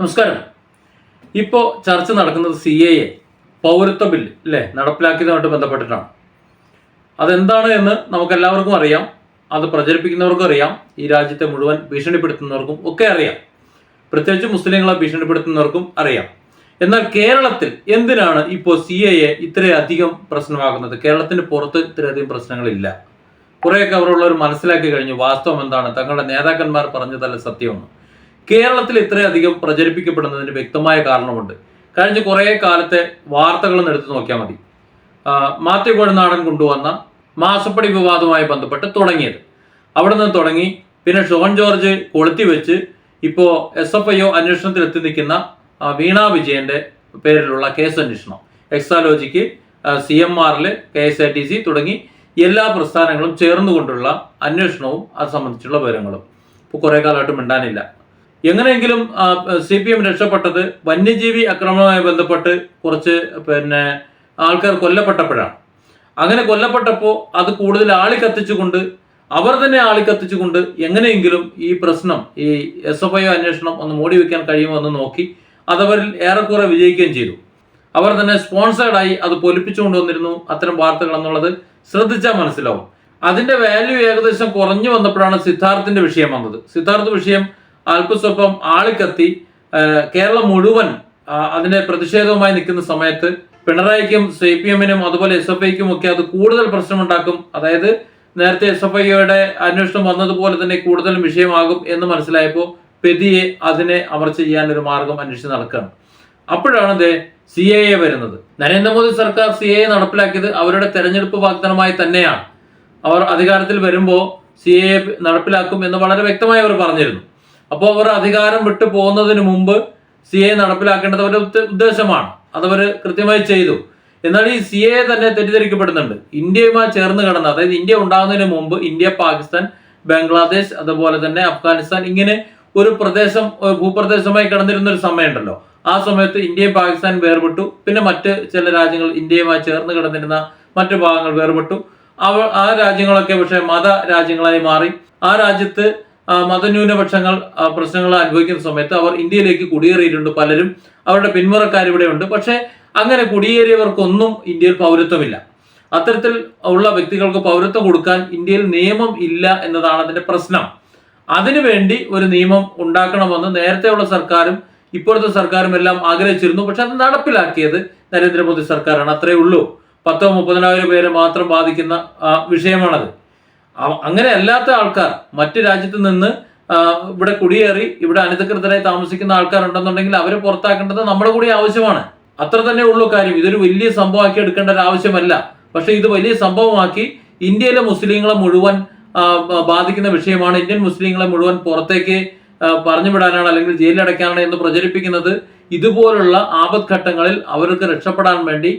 നമസ്കാരം. ഇപ്പോൾ ചർച്ച നടക്കുന്നത് സി എ എ പൗരത്വ ബിൽ അല്ലേ നടപ്പിലാക്കിയതുമായിട്ട് ബന്ധപ്പെട്ടിട്ടാണ്. അതെന്താണ് എന്ന് നമുക്കെല്ലാവർക്കും അറിയാം. അത് പ്രചരിപ്പിക്കുന്നവർക്കും അറിയാം. ഈ രാജ്യത്തെ മുഴുവൻ ഭീഷണിപ്പെടുത്തുന്നവർക്കും ഒക്കെ അറിയാം. പ്രത്യേകിച്ച് മുസ്ലിങ്ങളെ ഭീഷണിപ്പെടുത്തുന്നവർക്കും അറിയാം. എന്നാൽ കേരളത്തിൽ എന്തിനാണ് ഇപ്പോൾ സി എ എ ഇത്രയധികം പ്രശ്നമാകുന്നത്? കേരളത്തിന് പുറത്ത് ഇത്രയധികം പ്രശ്നങ്ങളില്ല. കുറേയൊക്കെ അവരുള്ളവർ മനസ്സിലാക്കി കഴിഞ്ഞു വാസ്തവം എന്താണ്? തങ്ങളുടെ നേതാക്കന്മാർ പറഞ്ഞതല്ല സത്യമാണ് കേരളത്തിൽ ഇത്രയധികം പ്രചരിപ്പിക്കപ്പെടുന്നതിന് വ്യക്തമായ കാരണമുണ്ട്. കഴിഞ്ഞ കുറേ കാലത്തെ വാർത്തകളൊന്നും എടുത്തു നോക്കിയാൽ മതി. മാത്യു കോഴനാടൻ കൊണ്ടുവന്ന മാസപ്പടി വിവാദവുമായി ബന്ധപ്പെട്ട് തുടങ്ങിയത്. അവിടെ നിന്ന് തുടങ്ങി പിന്നെ ഷോൺ ജോർജ് കൊളുത്തി വെച്ച് ഇപ്പോൾ എസ് എഫ് ഐ ഒ അന്വേഷണത്തിൽ എത്തി നിൽക്കുന്ന വീണ വിജയന്റെ പേരിലുള്ള കേസ് അന്വേഷണം. എക്സാലോജിക്ക് സി എം ആറിൽ K S R T C തുടങ്ങി എല്ലാ പ്രസ്ഥാനങ്ങളും ചേർന്നുകൊണ്ടുള്ള അന്വേഷണവും അത് സംബന്ധിച്ചുള്ള വിവരങ്ങളും. ഇപ്പോൾ കുറേ കാലമായിട്ട് മിണ്ടാനില്ല. എങ്ങനെയെങ്കിലും സി പി എം രക്ഷപ്പെട്ടത് വന്യജീവി ആക്രമണവുമായി ബന്ധപ്പെട്ട് കുറച്ച് പിന്നെ ആൾക്കാർ കൊല്ലപ്പെട്ടപ്പോഴാണ്. അങ്ങനെ കൊല്ലപ്പെട്ടപ്പോൾ അത് കൂടുതൽ ആളി കത്തിച്ചുകൊണ്ട് അവർ തന്നെ ആളി കത്തിച്ചുകൊണ്ട് എങ്ങനെയെങ്കിലും ഈ പ്രശ്നം ഈ എസ് എഫ് ഐ അന്വേഷണം ഒന്ന് മൂടി വെക്കാൻ കഴിയുമോ എന്ന് നോക്കി അതവരിൽ ഏറെക്കുറെ വിജയിക്കുകയും ചെയ്തു. അവർ തന്നെ സ്പോൺസേഡായി അത് പൊലിപ്പിച്ചുകൊണ്ട് വന്നിരുന്നു. അത്തരം വാർത്തകൾ എന്നുള്ളത് ശ്രദ്ധിച്ചാൽ മനസ്സിലാവും. അതിന്റെ വാല്യൂ ഏകദേശം കുറഞ്ഞു വന്നപ്പോഴാണ് സിദ്ധാർത്ഥിന്റെ വിഷയം വന്നത്. സിദ്ധാർത്ഥ വിഷയം അല്പസ്വല്പം ആളിക്കത്തി കേരളം മുഴുവൻ അതിന്റെ പ്രതിഷേധവുമായി നിൽക്കുന്ന സമയത്ത് പിണറായിക്കും സി പി എമ്മിനും അതുപോലെ എസ് എഫ് ഐക്കും ഒക്കെ അത് കൂടുതൽ പ്രശ്നമുണ്ടാക്കും. അതായത് നേരത്തെ എസ് എഫ് ഐയുടെ അന്വേഷണം വന്നതുപോലെ തന്നെ കൂടുതൽ വിഷയമാകും എന്ന് മനസ്സിലായപ്പോൾ പെതിയെ അതിനെ അമർച്ച ചെയ്യാൻ ഒരു മാർഗം അന്വേഷിച്ച് നടക്കുകയാണ് അപ്പോഴാണ് ഇത് സി എ എ വരുന്നത്. നരേന്ദ്രമോദി സർക്കാർ സി എ നടപ്പിലാക്കിയത് അവരുടെ തെരഞ്ഞെടുപ്പ് വാഗ്ദാനമായി തന്നെയാണ്. അവർ അധികാരത്തിൽ വരുമ്പോൾ സി എ നടപ്പിലാക്കും എന്ന് വളരെ വ്യക്തമായി അവർ പറഞ്ഞിരുന്നു. അപ്പോൾ അവർ അധികാരം വിട്ടു പോകുന്നതിന് മുമ്പ് സി എ നടപ്പിലാക്കേണ്ടത് അവരുടെ ഉദ്ദ- ഉദ്ദേശമാണ്. അതവർ കൃത്യമായി ചെയ്തു. എന്നാൽ ഈ സി എ തന്നെ തെറ്റിദ്ധരിക്കപ്പെടുന്നുണ്ട്. ഇന്ത്യയുമായി ചേർന്ന് കിടന്ന അതായത് ഇന്ത്യ ഉണ്ടാകുന്നതിന് മുമ്പ് ഇന്ത്യ പാകിസ്ഥാൻ ബംഗ്ലാദേശ് അതുപോലെ തന്നെ അഫ്ഗാനിസ്ഥാൻ ഇങ്ങനെ ഒരു പ്രദേശം ഭൂപ്രദേശമായി കിടന്നിരുന്ന ഒരു സമയമുണ്ടല്ലോ. ആ സമയത്ത് ഇന്ത്യയും പാകിസ്ഥാൻ വേർപെട്ടു. പിന്നെ മറ്റ് ചില രാജ്യങ്ങൾ ഇന്ത്യയുമായി ചേർന്ന് കിടന്നിരുന്ന മറ്റു ഭാഗങ്ങൾ വേർപെട്ടു. അവ ആ രാജ്യങ്ങളൊക്കെ പക്ഷേ മത രാജ്യങ്ങളായി മാറി. ആ രാജ്യത്ത് മതന്യൂനപക്ഷങ്ങൾ പ്രശ്നങ്ങൾ അനുഭവിക്കുന്ന സമയത്ത് അവർ ഇന്ത്യയിലേക്ക് കുടിയേറിയിട്ടുണ്ട് പലരും. അവരുടെ പിന്മുറക്കാർ ഇവിടെയുണ്ട് പക്ഷേ അങ്ങനെ കുടിയേറിയവർക്കൊന്നും ഇന്ത്യയിൽ പൗരത്വമില്ല. അത്തരത്തിൽ ഉള്ള വ്യക്തികൾക്ക് പൗരത്വം കൊടുക്കാൻ ഇന്ത്യയിൽ നിയമം ഇല്ല എന്നതാണ് അതിന്റെ പ്രശ്നം. അതിനുവേണ്ടി ഒരു നിയമം ഉണ്ടാക്കണമെന്ന് നേരത്തെയുള്ള സർക്കാരും ഇപ്പോഴത്തെ സർക്കാരും എല്ലാം ആഗ്രഹിച്ചിരുന്നു. പക്ഷെ അത് നടപ്പിലാക്കിയത് നരേന്ദ്രമോദി സർക്കാരാണ്. അത്രേ ഉള്ളൂ. പത്തോ മുപ്പതിനായിരം പേരെ മാത്രം ബാധിക്കുന്ന വിഷയമാണത്. അങ്ങനെ അല്ലാത്ത ആൾക്കാർ മറ്റു രാജ്യത്ത് നിന്ന് ഇവിടെ കുടിയേറി ഇവിടെ അനധികൃതരായി താമസിക്കുന്ന ആൾക്കാരുണ്ടെന്നുണ്ടെങ്കിൽ അവരെ പുറത്താക്കേണ്ടത് നമ്മുടെ കൂടി ആവശ്യമാണ്. അത്ര തന്നെ ഉള്ളൂ കാര്യം. ഇതൊരു വലിയ സംഭവമാക്കി എടുക്കേണ്ട ഒരു ആവശ്യമല്ല. പക്ഷെ ഇത് വലിയ സംഭവമാക്കി ഇന്ത്യയിലെ മുസ്ലിങ്ങളെ മുഴുവൻ ബാധിക്കുന്ന വിഷയമാണ്. ഇന്ത്യൻ മുസ്ലിങ്ങളെ മുഴുവൻ പുറത്തേക്ക് പറഞ്ഞു വിടാനാണ് അല്ലെങ്കിൽ ജയിലിലടയ്ക്കാനാണ് എന്ന് പ്രചരിപ്പിക്കുന്നത്. ഇതുപോലുള്ള ആപത്ഘട്ടങ്ങളിൽ അവർക്ക് രക്ഷപ്പെടാൻ വേണ്ടി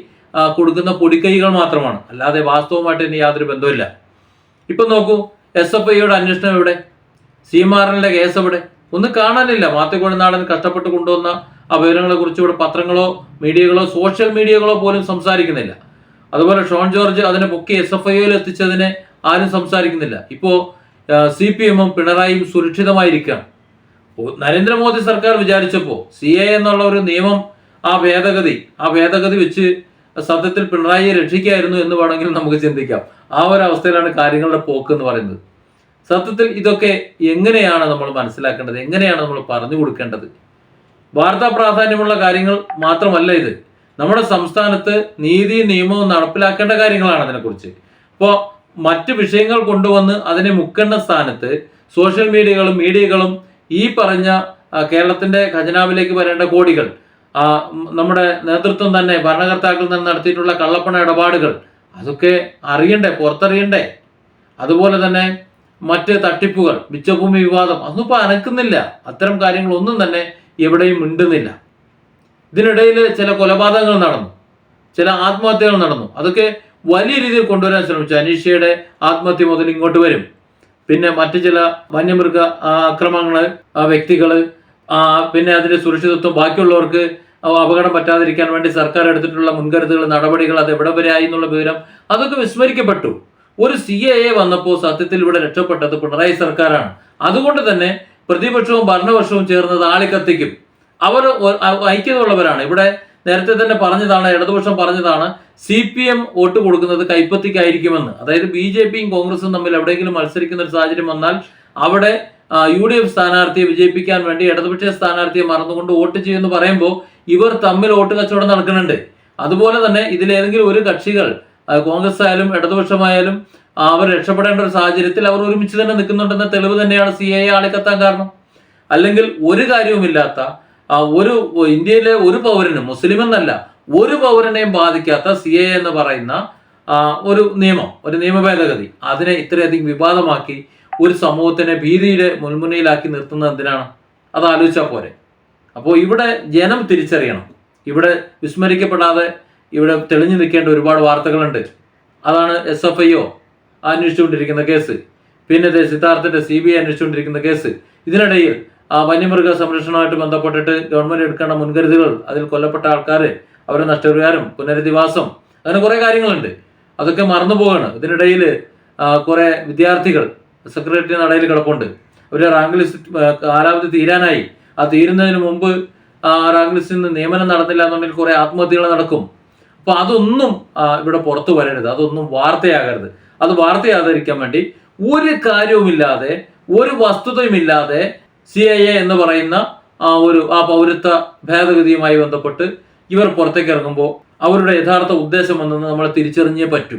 കൊടുക്കുന്ന പൊടിക്കൈകൾ മാത്രമാണ്. അല്ലാതെ വാസ്തവമായിട്ട് ഇനി യാതൊരു ബന്ധമില്ല ഇപ്പൊ നോക്കൂ എസ് എഫ് ഐയുടെ അന്വേഷണം എവിടെ? സീമാറിന്റെ കേസ് എവിടെ? ഒന്നും കാണാനില്ല. മാത്യു നാടൻ കഷ്ടപ്പെട്ട് കൊണ്ടുവന്ന ആ വിവരങ്ങളെ കുറിച്ച് ഇവിടെ പത്രങ്ങളോ മീഡിയകളോ സോഷ്യൽ മീഡിയകളോ പോലും സംസാരിക്കുന്നില്ല. അതുപോലെ ഷോൺ ജോർജ് അതിനെ പൊക്കി എസ് എഫ് ഐയിൽ എത്തിച്ചതിനെ ആരും സംസാരിക്കുന്നില്ല. ഇപ്പോ സി പി എമ്മും പിണറായിയും സുരക്ഷിതമായിരിക്കുകയാണ്. നരേന്ദ്രമോദി സർക്കാർ വിചാരിച്ചപ്പോൾ സി എ എന്നുള്ള ഒരു നിയമം ആ ഭേദഗതി ആ ഭേദഗതി വെച്ച് സത്യത്തിൽ പിണറായിയെ രക്ഷിക്കായിരുന്നു എന്ന് വേണമെങ്കിൽ നമുക്ക് ചിന്തിക്കാം. ആ ഒരു അവസ്ഥയിലാണ് കാര്യങ്ങളുടെ പോക്ക് എന്ന് പറയുന്നത്. സത്യത്തിൽ ഇതൊക്കെ എങ്ങനെയാണ് നമ്മൾ മനസ്സിലാക്കേണ്ടത്? എങ്ങനെയാണ് നമ്മൾ പറഞ്ഞു കൊടുക്കേണ്ടത്? വാർത്താ പ്രാധാന്യമുള്ള കാര്യങ്ങൾ മാത്രമല്ല ഇത്. നമ്മുടെ സംസ്ഥാനത്ത് നീതി നിയമവും നടപ്പിലാക്കേണ്ട കാര്യങ്ങളാണ് അതിനെക്കുറിച്ച്. അപ്പോൾ മറ്റ് വിഷയങ്ങൾ കൊണ്ടുവന്ന് അതിനെ മുക്കേണ്ട സ്ഥാനത്ത് സോഷ്യൽ മീഡിയകളും മീഡിയകളും ഈ പറഞ്ഞ കേരളത്തിന്റെ ഖജനാവിലേക്ക് വരേണ്ട കോടികൾ നമ്മുടെ നേതൃത്വം തന്നെ ഭരണകർത്താക്കളിൽ നിന്ന് നടത്തിയിട്ടുള്ള കള്ളപ്പണ ഇടപാടുകൾ അതൊക്കെ അറിയണ്ടേ പുറത്തറിയണ്ടേ? അതുപോലെ തന്നെ മറ്റ് തട്ടിപ്പുകൾ മിച്ചഭൂമി വിവാദം അതൊന്നും ഇപ്പൊ അനക്കുന്നില്ല. അത്തരം കാര്യങ്ങളൊന്നും തന്നെ എവിടെയും മിണ്ടുന്നില്ല. ഇതിനിടയിൽ ചില കൊലപാതകങ്ങൾ നടന്നു ചില ആത്മഹത്യകൾ നടന്നു. അതൊക്കെ വലിയ രീതിയിൽ കൊണ്ടുവരാൻ ശ്രമിച്ചു. അനീഷയുടെ ആത്മഹത്യ മുതൽ ഇങ്ങോട്ട് വരും. പിന്നെ മറ്റു ചില വന്യമൃഗ ആക്രമണങ്ങൾ ആ, പിന്നെ അതിന്റെ സുരക്ഷിതത്വം ബാക്കിയുള്ളവർക്ക് അപകടം പറ്റാതിരിക്കാൻ വേണ്ടി സർക്കാർ എടുത്തിട്ടുള്ള മുൻകരുതലുകൾ നടപടികൾ അത് എവിടെ വരെ ആയി എന്നുള്ള വിവരം അതൊക്കെ വിസ്മരിക്കപ്പെട്ടു. ഒരു സി എ എ വന്നപ്പോൾ സത്യത്തിൽ ഇവിടെ രക്ഷപ്പെട്ടത് പിണറായി സർക്കാരാണ്. അതുകൊണ്ട് തന്നെ പ്രതിപക്ഷവും ഭരണപക്ഷവും ചേർന്നത് ആളിക്കത്തിക്കും. അവർ ഐക്യതയുള്ളവരാണ്. ഇവിടെ നേരത്തെ തന്നെ പറഞ്ഞതാണ് ഇടതുപക്ഷം പറഞ്ഞതാണ് സി പി എം വോട്ട് കൊടുക്കുന്നത് കൈപ്പത്തിക്കായിരിക്കുമെന്ന്. അതായത് ബി ജെ പിയും കോൺഗ്രസും തമ്മിൽ എവിടെയെങ്കിലും മത്സരിക്കുന്ന ഒരു സാഹചര്യം വന്നാൽ അവിടെ യു ഡി എഫ് സ്ഥാനാർത്ഥിയെ വിജയിപ്പിക്കാൻ വേണ്ടി ഇടതുപക്ഷ സ്ഥാനാർത്ഥിയെ മറന്നുകൊണ്ട് വോട്ട് ചെയ്യുമെന്ന് പറയുമ്പോൾ ഇവർ തമ്മിൽ വോട്ട് കച്ചവടം നടക്കുന്നുണ്ട്. അതുപോലെ തന്നെ ഇതിലേതെങ്കിലും ഒരു കക്ഷികൾ കോൺഗ്രസ് ആയാലും ഇടതുപക്ഷമായാലും അവർ രക്ഷപ്പെടേണ്ട ഒരു സാഹചര്യത്തിൽ അവർ ഒരുമിച്ച് തന്നെ നിൽക്കുന്നുണ്ടെന്ന തെളിവ് തന്നെയാണ് സി ഐ ആളിക്കത്താൻ കാരണം. അല്ലെങ്കിൽ ഒരു കാര്യവുമില്ലാത്ത ഒരു ഇന്ത്യയിലെ ഒരു പൗരനും മുസ്ലിം എന്നല്ല ഒരു പൗരനെയും ബാധിക്കാത്ത സി എ എന്ന് പറയുന്ന ഒരു നിയമം ഒരു നിയമ ഭേദഗതി. അതിനെ ഇത്രയധികം വിവാദമാക്കി ഒരു സമൂഹത്തിനെ ഭീതിയുടെ മുൻമുനയിലാക്കി നിർത്തുന്ന എന്തിനാണ്? അത് ആലോചിച്ചാൽ പോരെ. അപ്പോൾ ഇവിടെ ജനം തിരിച്ചറിയണം. ഇവിടെ വിസ്മരിക്കപ്പെടാതെ ഇവിടെ തെളിഞ്ഞു നിൽക്കേണ്ട ഒരുപാട് വാർത്തകളുണ്ട്. അതാണ് എസ് എഫ് ഐ ഒ അന്വേഷിച്ചുകൊണ്ടിരിക്കുന്ന കേസ്. പിന്നെ സിദ്ധാർത്ഥിന്റെ സി ബി ഐ അന്വേഷിച്ചുകൊണ്ടിരിക്കുന്ന കേസ്. ഇതിനിടയിൽ ആ വന്യമൃഗ സംരക്ഷണവുമായിട്ട് ബന്ധപ്പെട്ടിട്ട് ഗവൺമെന്റ് എടുക്കേണ്ട മുൻകരുതലുകൾ അതിൽ കൊല്ലപ്പെട്ട ആൾക്കാർ അവരെ നഷ്ടപരിഹാരം പുനരധിവാസം അങ്ങനെ കുറേ കാര്യങ്ങളുണ്ട്. അതൊക്കെ മറന്നു പോവാണ് ഇതിനിടയിൽ കുറേ വിദ്യാർത്ഥികൾ സെക്രട്ടറി നടയിൽ കിടപ്പുണ്ട്. ഒരു റാങ്ക് ലിസ്റ്റ് കാലാവധി തീരാനായി. ആ തീരുന്നതിന് മുമ്പ് ആ റാങ്ക് ലിസ്റ്റിൽ നിന്ന് നിയമനം നടന്നില്ല എന്നുണ്ടെങ്കിൽ കുറെ ആത്മഹത്യകൾ നടക്കും. അപ്പൊ അതൊന്നും ഇവിടെ പുറത്തു വരരുത്. അതൊന്നും വാർത്തയാകരുത്. അത് വാർത്തയാകാതിരിക്കാൻ വേണ്ടി ഒരു കാര്യവുമില്ലാതെ ഒരു വസ്തുതയുമില്ലാതെ സി ഐ എ എന്ന് പറയുന്ന ആ ഒരു ആ പൗരത്വ ഭേദഗതിയുമായി ബന്ധപ്പെട്ട് ഇവർ പുറത്തേക്ക് ഇറങ്ങുമ്പോൾ അവരുടെ യഥാർത്ഥ ഉദ്ദേശം എന്തെന്ന് നമ്മൾ തിരിച്ചറിഞ്ഞേ പറ്റൂ.